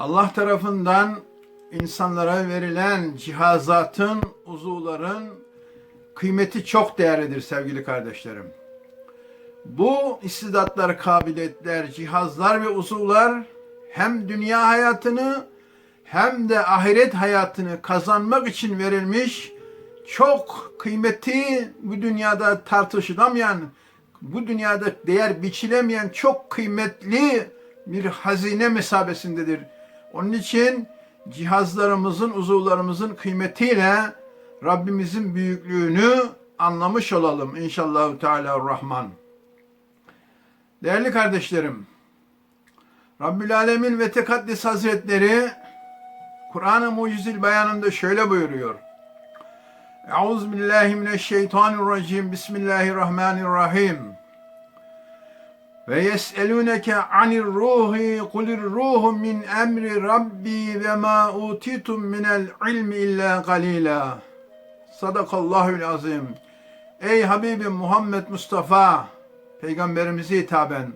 Allah tarafından insanlara verilen cihazatın, uzuvların kıymeti çok değerlidir sevgili kardeşlerim. Bu istidatlar, kabiliyetler, cihazlar ve uzuvlar hem dünya hayatını hem de ahiret hayatını kazanmak için verilmiş çok kıymeti bu dünyada tartışılamayan, bu dünyada değer biçilemeyen çok kıymetli bir hazine mesabesindedir. Onun için cihazlarımızın, uzuvlarımızın kıymetiyle Rabbimizin büyüklüğünü anlamış olalım inşallah Teala Rahman. Değerli kardeşlerim, Rabbül Alemin ve Tekaddes Hazretleri Kur'an-ı Mucizil beyanında şöyle buyuruyor. Euzu billahi mineşşeytanirracim. Bismillahirrahmanirrahim. Ve yes'eluneke anir ruhi kulir ruhu min emri rabbi ve ma utitum minel ilmi illa galila. Sadakallahul azim. Ey Habibim Muhammed Mustafa, Peygamberimize hitaben,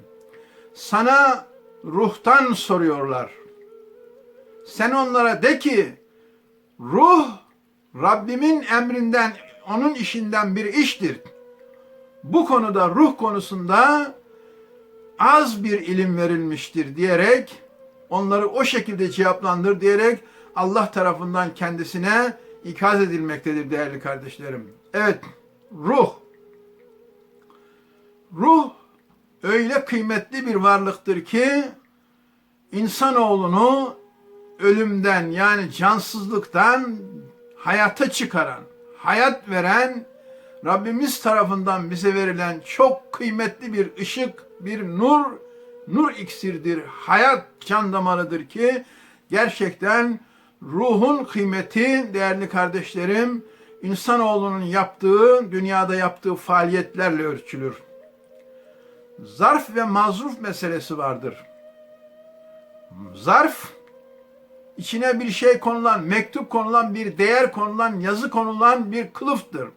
sana ruhtan soruyorlar. Sen onlara de ki, ruh Rabbimin emrinden, onun işinden bir iştir. Bu konuda ruh konusunda az bir ilim verilmiştir diyerek onları o şekilde cevaplandır diyerek Allah tarafından kendisine ikaz edilmektedir değerli kardeşlerim. Evet, ruh. Ruh öyle kıymetli bir varlıktır ki insanoğlunu ölümden yani cansızlıktan hayata çıkaran, hayat veren Rabbimiz tarafından bize verilen çok kıymetli bir ışık, bir nur, nur iksirdir, hayat can damarıdır ki gerçekten ruhun kıymeti değerli kardeşlerim insanoğlunun yaptığı, dünyada yaptığı faaliyetlerle ölçülür. Zarf ve mazruf meselesi vardır. Zarf içine bir şey konulan, mektup konulan, bir değer konulan, yazı konulan bir kılıftır.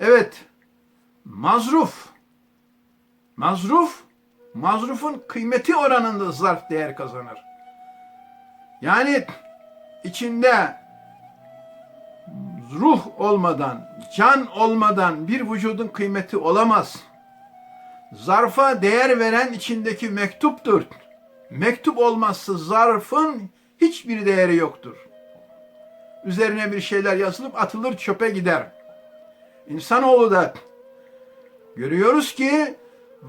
Evet, mazruf. Mazruf, mazrufun kıymeti oranında zarf değer kazanır. Yani içinde ruh olmadan, can olmadan bir vücudun kıymeti olamaz. Zarfa değer veren içindeki mektuptur. Mektup olmazsa zarfın hiçbir değeri yoktur. Üzerine bir şeyler yazılıp atılır çöpe gider. İnsanoğlu da görüyoruz ki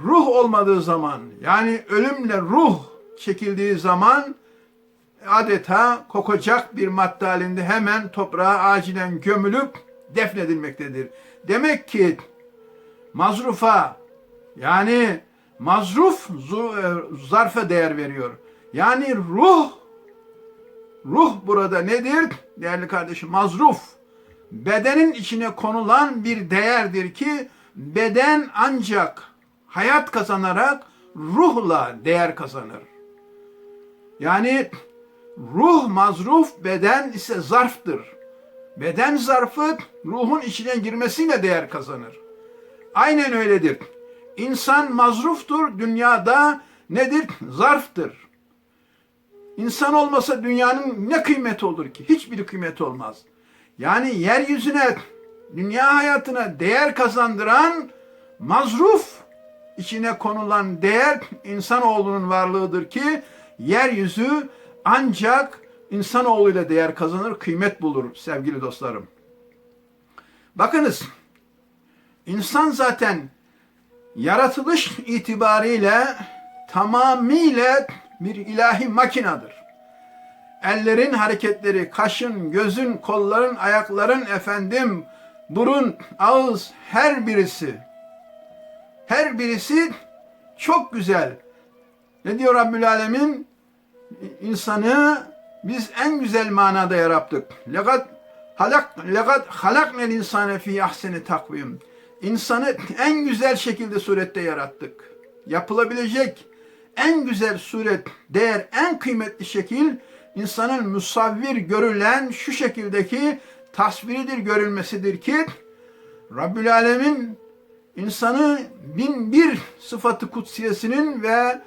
ruh olmadığı zaman yani ölümle ruh çekildiği zaman adeta kokacak bir madde halinde hemen toprağa acilen gömülüp defnedilmektedir. Demek ki mazrufa yani mazruf zarfa değer veriyor. Yani ruh ruh burada nedir? Değerli kardeşim mazruf bedenin içine konulan bir değerdir ki beden ancak hayat kazanarak ruhla değer kazanır. Yani ruh mazruf, beden ise zarftır. Beden zarfı ruhun içine girmesiyle değer kazanır. Aynen öyledir. İnsan mazruftur, dünyada nedir? Zarftır. İnsan olmasa dünyanın ne kıymeti olur ki? Hiçbir kıymeti olmaz. Yani yeryüzüne, dünya hayatına değer kazandıran mazruf içine konulan değer insanoğlunun varlığıdır ki yeryüzü ancak insanoğluyla değer kazanır, kıymet bulur sevgili dostlarım. Bakınız, insan zaten yaratılış itibariyle tamamıyla bir ilahi makinadır ellerin hareketleri, kaşın, gözün, kolların, ayakların efendim, burun, ağız her birisi her birisi çok güzel. Ne diyor Rabbül Alemin? İnsanı biz en güzel manada yarattık. Lekat halak lekat halaknel insane fi ahseni takvim. İnsanı en güzel şekilde surette yarattık. Yapılabilecek en güzel suret, değer, en kıymetli şekil insanın musavvir görülen şu şekildeki tasviridir, görülmesidir ki Rabbül Alemin insanı bin bir sıfatı kutsiyesinin ve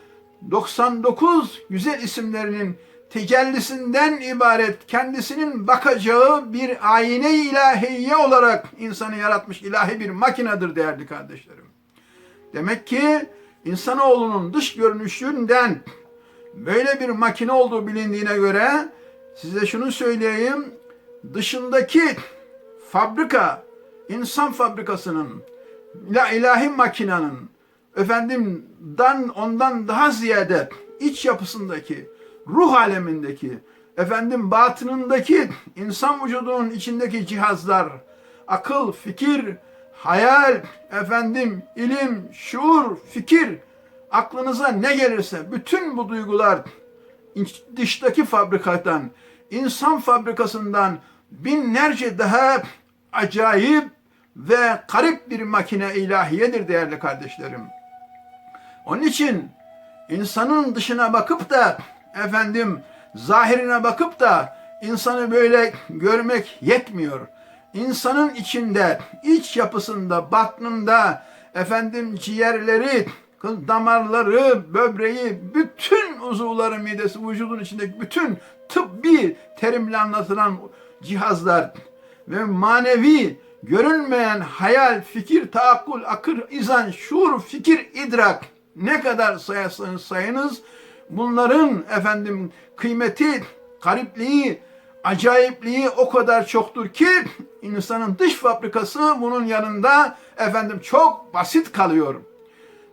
99 güzel isimlerinin tecellisinden ibaret kendisinin bakacağı bir ayine ilahiye olarak insanı yaratmış ilahi bir makinedir değerli kardeşlerim. Demek ki insanoğlunun dış görünüşünden böyle bir makine olduğu bilindiğine göre size şunu söyleyeyim. Dışındaki fabrika, insan fabrikasının, ila- ilahi makinenin efendim dan ondan daha ziyade iç yapısındaki, ruh alemindeki, efendim batınındaki insan vücudunun içindeki cihazlar, akıl, fikir, hayal, efendim ilim, şuur, fikir, aklınıza ne gelirse bütün bu duygular dıştaki fabrikadan, insan fabrikasından binlerce daha acayip ve garip bir makine ilahiyedir değerli kardeşlerim. Onun için insanın dışına bakıp da efendim zahirine bakıp da insanı böyle görmek yetmiyor. İnsanın içinde, iç yapısında, batnında efendim ciğerleri, damarları, böbreği, bütün uzuvları, midesi, vücudun içindeki bütün tıbbi terimle anlatılan cihazlar ve manevi görünmeyen hayal, fikir, taakkul, akıl, izan, şuur, fikir, idrak ne kadar sayarsanız sayınız bunların efendim kıymeti, garipliği, acayipliği o kadar çoktur ki insanın dış fabrikası bunun yanında efendim çok basit kalıyor.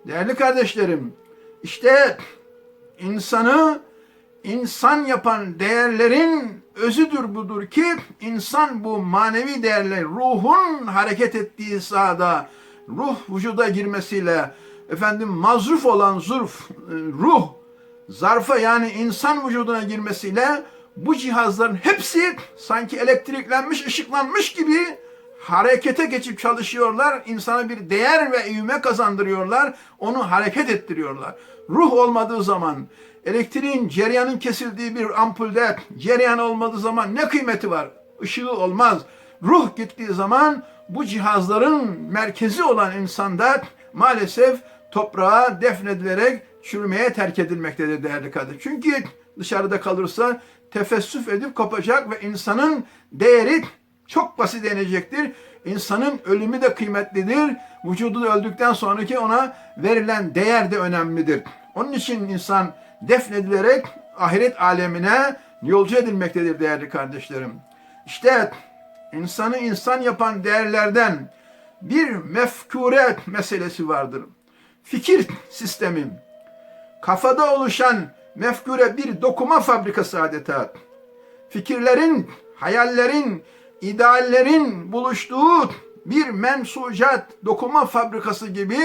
Değerli kardeşlerim, işte insanı insan yapan değerlerin özüdür budur ki insan bu manevi değerler ruhun hareket ettiği sahada ruh vücuda girmesiyle efendim mazruf olan zurf e, ruh zarfa yani insan vücuduna girmesiyle bu cihazların hepsi sanki elektriklenmiş, ışıklanmış gibi harekete geçip çalışıyorlar. İnsana bir değer ve ivme kazandırıyorlar. Onu hareket ettiriyorlar. Ruh olmadığı zaman, elektriğin, cereyanın kesildiği bir ampulde cereyan olmadığı zaman ne kıymeti var? Işığı olmaz. Ruh gittiği zaman bu cihazların merkezi olan insanda maalesef toprağa defnedilerek çürümeye terk edilmektedir değerli kardeşim. Çünkü dışarıda kalırsa tefessüf edip kopacak ve insanın değeri çok basit denecektir. İnsanın ölümü de kıymetlidir. Vücudu da öldükten sonraki ona verilen değer de önemlidir. Onun için insan defnedilerek ahiret alemine yolcu edilmektedir değerli kardeşlerim. İşte insanı insan yapan değerlerden bir mefkure meselesi vardır. Fikir sistemi. Kafada oluşan mefkure bir dokuma fabrikası adeta. Fikirlerin, hayallerin, ideallerin buluştuğu bir mensucat dokuma fabrikası gibi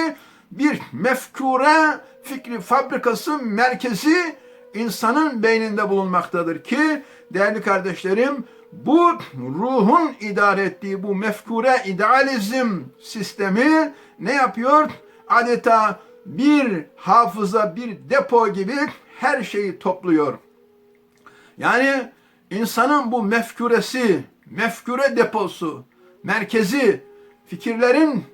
bir mefkure fikri fabrikası merkezi insanın beyninde bulunmaktadır ki değerli kardeşlerim bu ruhun idare ettiği bu mefkure idealizm sistemi ne yapıyor? Adeta bir hafıza, bir depo gibi her şeyi topluyor. Yani insanın bu mefkuresi, mefkure deposu, merkezi, fikirlerin,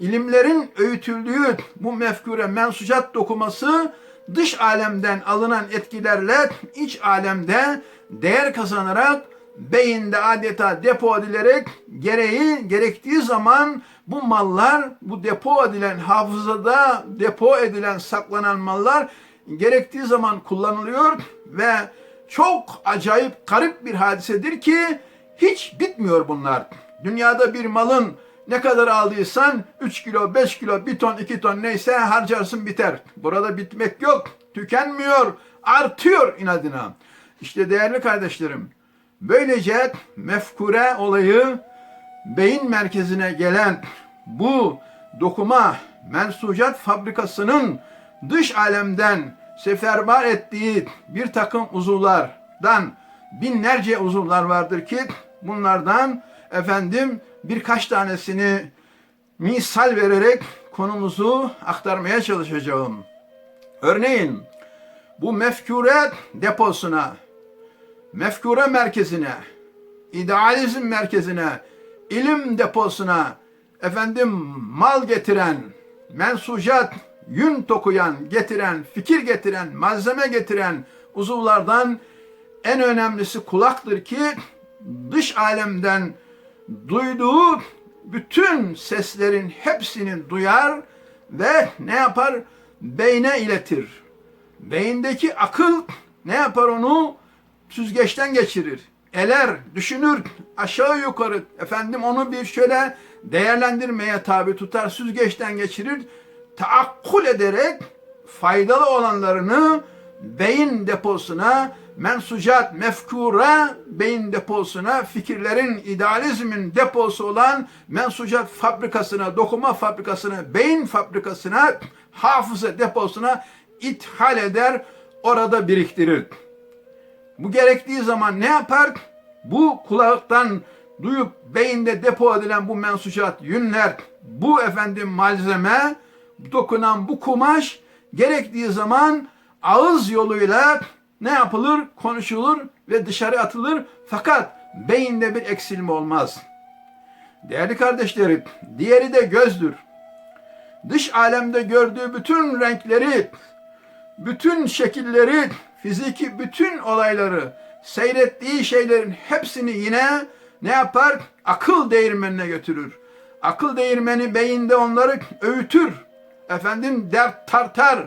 ilimlerin öğütüldüğü bu mefkure mensucat dokuması dış alemden alınan etkilerle iç alemde değer kazanarak beyinde adeta depo edilerek gereği gerektiği zaman bu mallar bu depo edilen hafızada depo edilen saklanan mallar gerektiği zaman kullanılıyor ve çok acayip garip bir hadisedir ki hiç bitmiyor bunlar. Dünyada bir malın ne kadar aldıysan 3 kilo, 5 kilo, 1 ton, 2 ton neyse harcarsın biter. Burada bitmek yok. Tükenmiyor. Artıyor inadına. İşte değerli kardeşlerim. Böylece mefkure olayı beyin merkezine gelen bu dokuma mensucat fabrikasının dış alemden seferber ettiği bir takım uzuvlardan binlerce uzuvlar vardır ki bunlardan efendim birkaç tanesini misal vererek konumuzu aktarmaya çalışacağım. Örneğin bu mefkure deposuna, mefkure merkezine, idealizm merkezine, ilim deposuna efendim mal getiren mensucat yün tokuyan, getiren, fikir getiren, malzeme getiren uzuvlardan en önemlisi kulaktır ki dış alemden duyduğu bütün seslerin hepsini duyar ve ne yapar? Beyne iletir. Beyindeki akıl ne yapar onu? Süzgeçten geçirir. Eler, düşünür, aşağı yukarı efendim onu bir şöyle değerlendirmeye tabi tutar, süzgeçten geçirir. Taakkul ederek faydalı olanlarını beyin deposuna, mensucat, mefkura beyin deposuna, fikirlerin, idealizmin deposu olan mensucat fabrikasına, dokuma fabrikasına, beyin fabrikasına, hafıza deposuna ithal eder, orada biriktirir. Bu gerektiği zaman ne yapar? Bu kulaktan duyup beyinde depo edilen bu mensucat, yünler, bu efendim malzeme, dokunan bu kumaş gerektiği zaman ağız yoluyla ne yapılır? Konuşulur ve dışarı atılır. Fakat beyinde bir eksilme olmaz. Değerli kardeşlerim, diğeri de gözdür. Dış alemde gördüğü bütün renkleri, bütün şekilleri, fiziki bütün olayları, seyrettiği şeylerin hepsini yine ne yapar? Akıl değirmenine götürür. Akıl değirmeni beyinde onları öğütür. Efendim dert tartar,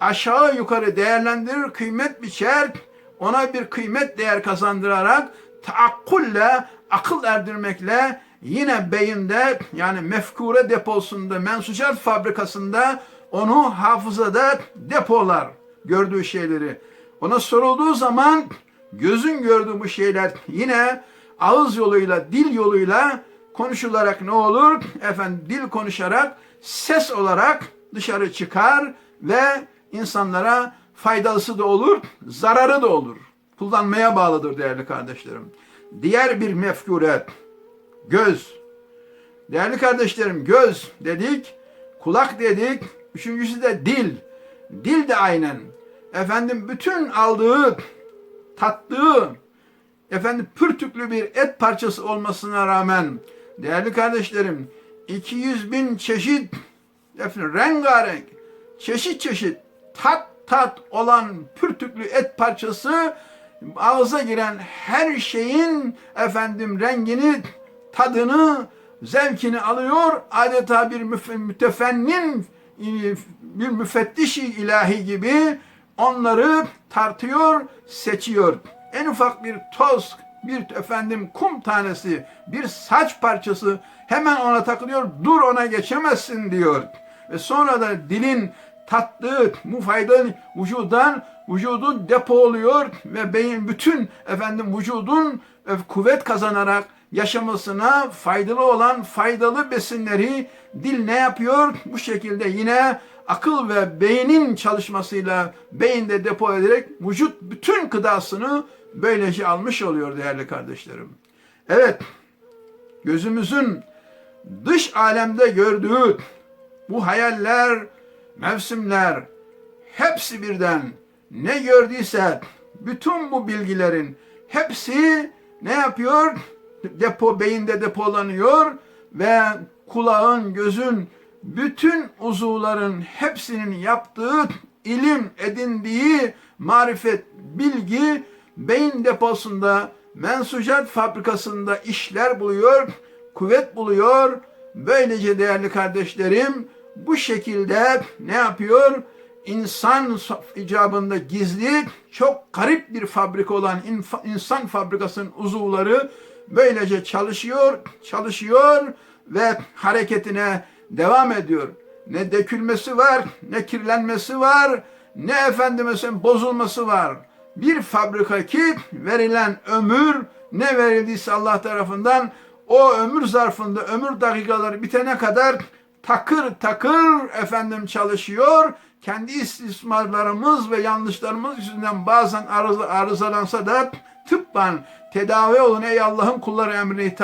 aşağı yukarı değerlendirir, kıymet biçer, ona bir kıymet değer kazandırarak taakkulle, akıl erdirmekle yine beyinde yani mefkure deposunda, mensucat fabrikasında onu hafızada depolar gördüğü şeyleri. Ona sorulduğu zaman gözün gördüğü bu şeyler yine ağız yoluyla, dil yoluyla konuşularak ne olur? Efendim dil konuşarak ses olarak dışarı çıkar ve insanlara faydalısı da olur, zararı da olur. Kullanmaya bağlıdır değerli kardeşlerim. Diğer bir mefkure göz. Değerli kardeşlerim göz dedik, kulak dedik, üçüncüsü de dil. Dil de aynen. Efendim bütün aldığı, tattığı, efendim pürtüklü bir et parçası olmasına rağmen değerli kardeşlerim 200 bin çeşit efendim, rengarenk çeşit çeşit tat tat olan pürtüklü et parçası ağza giren her şeyin efendim rengini tadını zevkini alıyor adeta bir mütefennin bir müfettişi ilahi gibi onları tartıyor seçiyor en ufak bir toz, bir efendim kum tanesi, bir saç parçası hemen ona takılıyor. Dur ona geçemezsin diyor. Ve sonra da dilin tattığı bu faydalı vücudan vücudun depo oluyor ve beyin bütün efendim vücudun e, kuvvet kazanarak yaşamasına faydalı olan faydalı besinleri dil ne yapıyor? Bu şekilde yine akıl ve beynin çalışmasıyla beyinde depo ederek vücut bütün gıdasını böylece almış oluyor değerli kardeşlerim. Evet, gözümüzün dış alemde gördüğü bu hayaller, mevsimler hepsi birden ne gördüyse bütün bu bilgilerin hepsi ne yapıyor? Depo beyinde depolanıyor ve kulağın, gözün, bütün uzuvların hepsinin yaptığı ilim edindiği marifet, bilgi beyin deposunda, mensucat fabrikasında işler buluyor, kuvvet buluyor. Böylece değerli kardeşlerim bu şekilde ne yapıyor? İnsan icabında gizli, çok garip bir fabrika olan insan fabrikasının uzuvları böylece çalışıyor, çalışıyor ve hareketine devam ediyor. Ne dökülmesi var, ne kirlenmesi var, ne efendime bozulması var bir fabrika ki verilen ömür ne verildiyse Allah tarafından o ömür zarfında ömür dakikaları bitene kadar takır takır efendim çalışıyor. Kendi istismarlarımız ve yanlışlarımız yüzünden bazen arıza, arızalansa da tıbban tedavi olun ey Allah'ın kulları emrine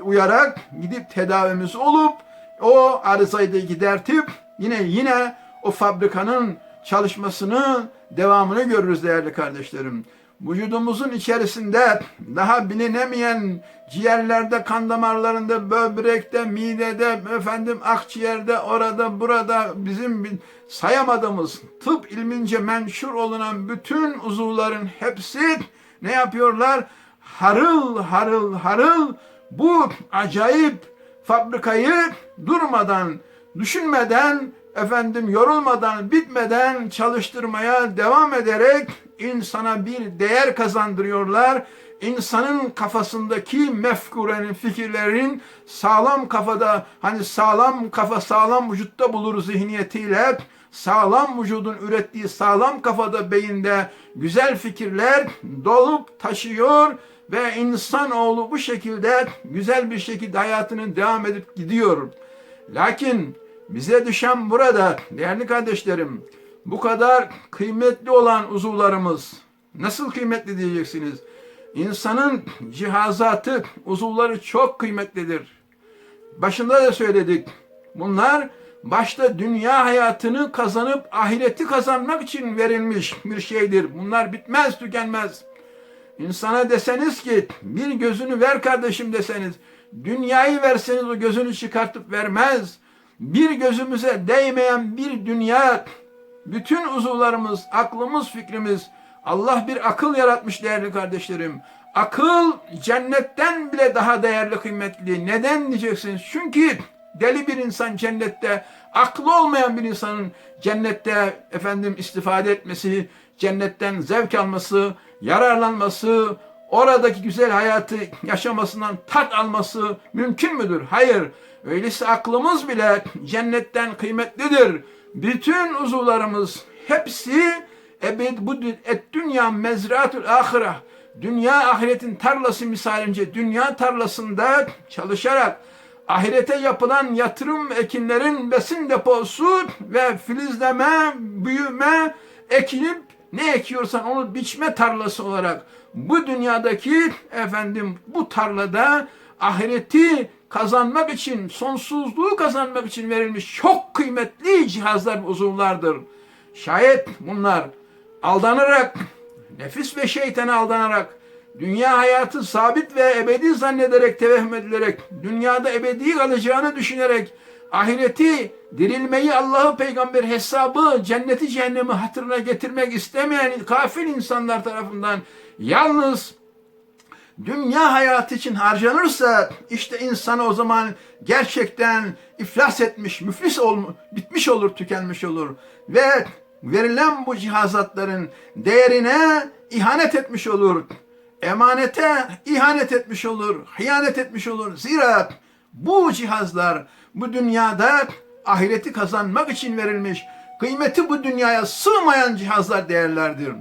uyarak gidip tedavimiz olup o arızayı da gidertip yine yine o fabrikanın çalışmasını, devamını görürüz değerli kardeşlerim. Vücudumuzun içerisinde daha bilinemeyen ciğerlerde, kan damarlarında, böbrekte, midede, efendim akciğerde, orada, burada bizim sayamadığımız tıp ilmince menşur olunan bütün uzuvların hepsi ne yapıyorlar? Harıl harıl harıl bu acayip fabrikayı durmadan, düşünmeden, efendim yorulmadan, bitmeden çalıştırmaya devam ederek insana bir değer kazandırıyorlar. İnsanın kafasındaki mefkurenin, fikirlerin sağlam kafada, hani sağlam kafa sağlam vücutta bulur zihniyetiyle, sağlam vücudun ürettiği sağlam kafada, beyinde güzel fikirler dolup taşıyor ve insanoğlu bu şekilde güzel bir şekilde hayatının devam edip gidiyor. Lakin bize düşen burada değerli kardeşlerim bu kadar kıymetli olan uzuvlarımız nasıl kıymetli diyeceksiniz? İnsanın cihazatı, uzuvları çok kıymetlidir. Başında da söyledik. Bunlar başta dünya hayatını kazanıp ahireti kazanmak için verilmiş bir şeydir. Bunlar bitmez, tükenmez. İnsana deseniz ki bir gözünü ver kardeşim deseniz, dünyayı verseniz o gözünü çıkartıp vermez. Bir gözümüze değmeyen bir dünya, bütün uzuvlarımız, aklımız, fikrimiz, Allah bir akıl yaratmış değerli kardeşlerim. Akıl cennetten bile daha değerli, kıymetli. Neden diyeceksiniz? Çünkü deli bir insan cennette, aklı olmayan bir insanın cennette efendim istifade etmesi, cennetten zevk alması, yararlanması, oradaki güzel hayatı yaşamasından tat alması mümkün müdür? Hayır. Öyleyse aklımız bile cennetten kıymetlidir. Bütün uzuvlarımız hepsi ebed bu et dünya mezratul ahire. Dünya ahiretin tarlası misalince dünya tarlasında çalışarak ahirete yapılan yatırım ekinlerin besin deposu ve filizleme, büyüme, ekilip ne ekiyorsan onu biçme tarlası olarak bu dünyadaki efendim bu tarlada ahireti kazanmak için, sonsuzluğu kazanmak için verilmiş çok kıymetli cihazlar, uzuvlardır. Şayet bunlar aldanarak, nefis ve şeytana aldanarak, dünya hayatı sabit ve ebedi zannederek, tevehüm edilerek, dünyada ebedi kalacağını düşünerek, ahireti, dirilmeyi, Allah'ı, peygamber hesabı, cenneti, cehennemi hatırına getirmek istemeyen kafir insanlar tarafından yalnız dünya hayatı için harcanırsa işte insanı o zaman gerçekten iflas etmiş, müflis olmuş, bitmiş olur, tükenmiş olur. Ve verilen bu cihazatların değerine ihanet etmiş olur. Emanete ihanet etmiş olur, hıyanet etmiş olur. Zira bu cihazlar bu dünyada ahireti kazanmak için verilmiş, kıymeti bu dünyaya sığmayan cihazlar değerlerdir.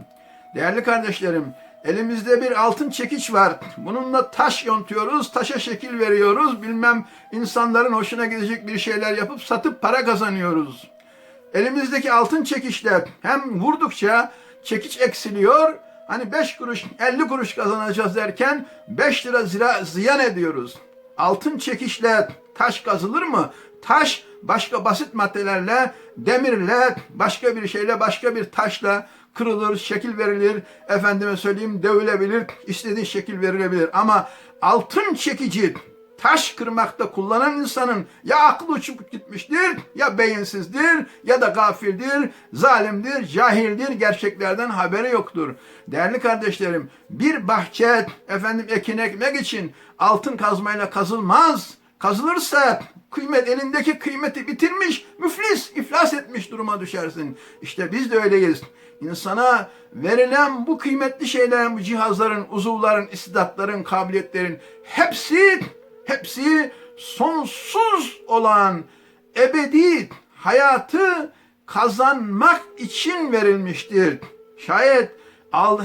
Değerli kardeşlerim, elimizde bir altın çekiç var. Bununla taş yontuyoruz, taşa şekil veriyoruz. Bilmem insanların hoşuna gidecek bir şeyler yapıp satıp para kazanıyoruz. Elimizdeki altın çekiçle hem vurdukça çekiç eksiliyor. Hani 5 kuruş, 50 kuruş kazanacağız derken 5 lira zira, ziyan ediyoruz. Altın çekiçle taş kazılır mı? Taş başka basit maddelerle, demirle, başka bir şeyle, başka bir taşla kırılır, şekil verilir, efendime söyleyeyim dövülebilir, istediği şekil verilebilir. Ama altın çekici taş kırmakta kullanan insanın ya aklı uçup gitmiştir, ya beyinsizdir, ya da gafildir, zalimdir, cahildir, gerçeklerden haberi yoktur. Değerli kardeşlerim, bir bahçe efendim ekin ekmek için altın kazmayla kazılmaz. Kazılırsa kıymet elindeki kıymeti bitirmiş, müflis, iflas etmiş duruma düşersin. İşte biz de öyleyiz. İnsana verilen bu kıymetli şeylerin, bu cihazların, uzuvların, istidatların, kabiliyetlerin hepsi hepsi sonsuz olan ebedi hayatı kazanmak için verilmiştir. Şayet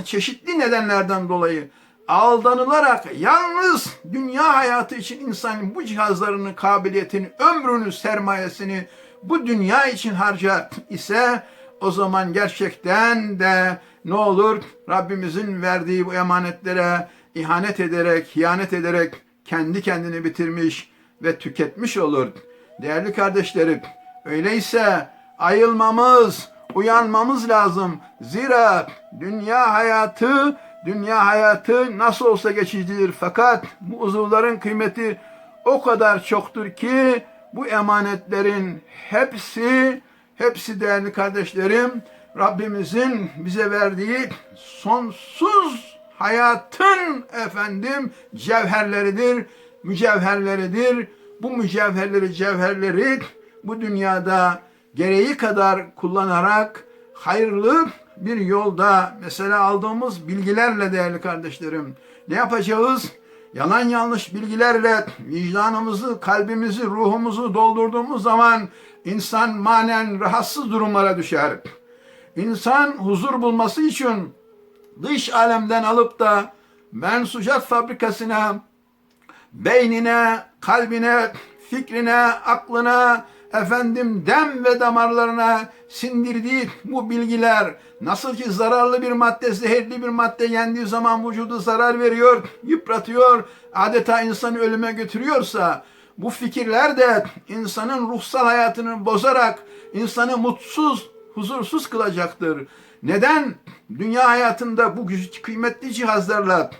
çeşitli nedenlerden dolayı aldanılarak yalnız dünya hayatı için insanın bu cihazlarını, kabiliyetini, ömrünü, sermayesini bu dünya için harcar ise o zaman gerçekten de ne olur Rabbimizin verdiği bu emanetlere ihanet ederek, hiyanet ederek kendi kendini bitirmiş ve tüketmiş olur. Değerli kardeşlerim, öyleyse ayılmamız, uyanmamız lazım. Zira dünya hayatı dünya hayatı nasıl olsa geçicidir fakat bu uzuvların kıymeti o kadar çoktur ki bu emanetlerin hepsi hepsi değerli kardeşlerim Rabbimizin bize verdiği sonsuz hayatın efendim cevherleridir, mücevherleridir. Bu mücevherleri, cevherleri bu dünyada gereği kadar kullanarak hayırlı bir yolda mesela aldığımız bilgilerle değerli kardeşlerim ne yapacağız? Yalan yanlış bilgilerle vicdanımızı, kalbimizi, ruhumuzu doldurduğumuz zaman insan manen rahatsız durumlara düşer. İnsan huzur bulması için dış alemden alıp da mensucat fabrikasına, beynine, kalbine, fikrine, aklına, efendim dem ve damarlarına sindirdiği bu bilgiler nasıl ki zararlı bir madde, zehirli bir madde yendiği zaman vücudu zarar veriyor, yıpratıyor, adeta insanı ölüme götürüyorsa bu fikirler de insanın ruhsal hayatını bozarak insanı mutsuz, huzursuz kılacaktır. Neden? Dünya hayatında bu kıymetli cihazlarla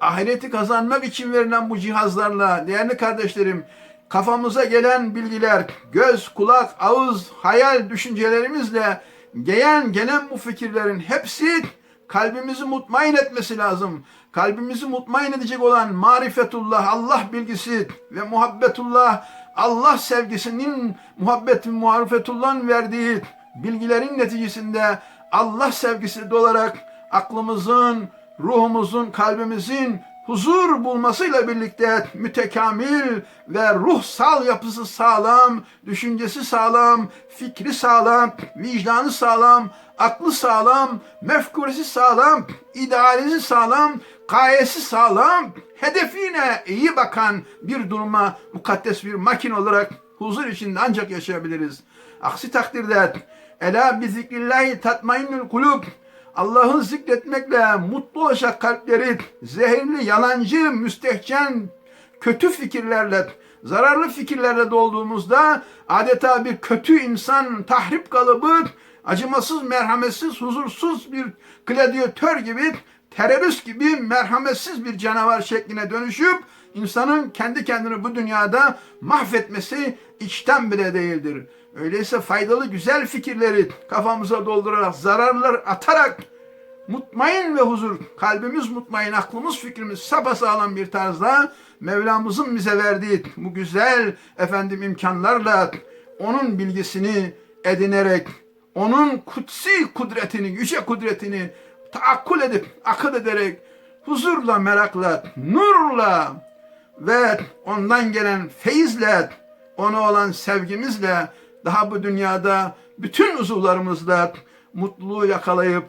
ahireti kazanmak için verilen bu cihazlarla değerli kardeşlerim kafamıza gelen bilgiler göz, kulak, ağız, hayal düşüncelerimizle gelen gelen bu fikirlerin hepsi kalbimizi mutmain etmesi lazım. Kalbimizi mutmain edecek olan marifetullah, Allah bilgisi ve muhabbetullah, Allah sevgisinin muhabbet ve muharifetullah'ın verdiği bilgilerin neticesinde Allah sevgisi dolarak aklımızın, ruhumuzun, kalbimizin huzur bulmasıyla birlikte mütekamil ve ruhsal yapısı sağlam, düşüncesi sağlam, fikri sağlam, vicdanı sağlam, aklı sağlam, mefkuresi sağlam, idealizi sağlam, gayesi sağlam, hedefine iyi bakan bir duruma mukaddes bir makine olarak huzur içinde ancak yaşayabiliriz. Aksi takdirde ela bi zikrillahi tatmainnul kulub Allah'ı zikretmekle mutlu olacak kalpleri zehirli, yalancı, müstehcen, kötü fikirlerle, zararlı fikirlerle dolduğumuzda adeta bir kötü insan tahrip kalıbı, acımasız, merhametsiz, huzursuz bir gladyatör gibi, terörist gibi merhametsiz bir canavar şekline dönüşüp insanın kendi kendini bu dünyada mahvetmesi içten bile değildir. Öyleyse faydalı güzel fikirleri kafamıza doldurarak, zararlar atarak mutmain ve huzur, kalbimiz mutmain, aklımız, fikrimiz sapasağlam bir tarzda Mevlamızın bize verdiği bu güzel efendim imkanlarla onun bilgisini edinerek, onun kutsi kudretini, yüce kudretini taakkul edip, akıl ederek, huzurla, merakla, nurla ve ondan gelen feyizle, ona olan sevgimizle daha bu dünyada bütün uzuvlarımızla mutluluğu yakalayıp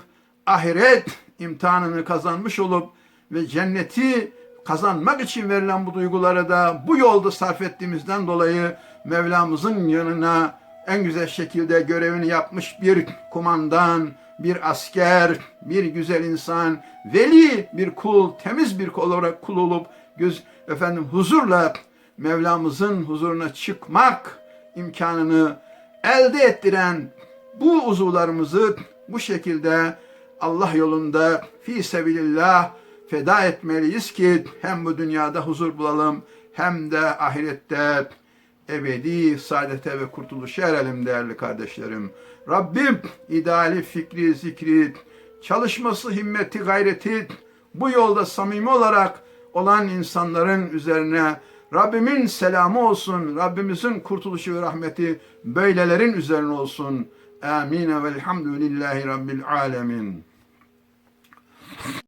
ahiret imtihanını kazanmış olup ve cenneti kazanmak için verilen bu duyguları da bu yolda sarf ettiğimizden dolayı Mevlamızın yanına en güzel şekilde görevini yapmış bir kumandan, bir asker, bir güzel insan, veli bir kul, temiz bir kul olarak kul olup göz efendim huzurla Mevlamızın huzuruna çıkmak imkanını elde ettiren bu uzuvlarımızı bu şekilde Allah yolunda fi sebilillah feda etmeliyiz ki hem bu dünyada huzur bulalım hem de ahirette ebedi saadete ve kurtuluşa erelim değerli kardeşlerim. Rabbim ideali, fikri, zikri, çalışması, himmeti, gayreti bu yolda samimi olarak olan insanların üzerine Rabbimin selamı olsun. Rabbimizin kurtuluşu ve rahmeti böylelerin üzerine olsun. Amin. Velhamdülillahi Rabbil alemin.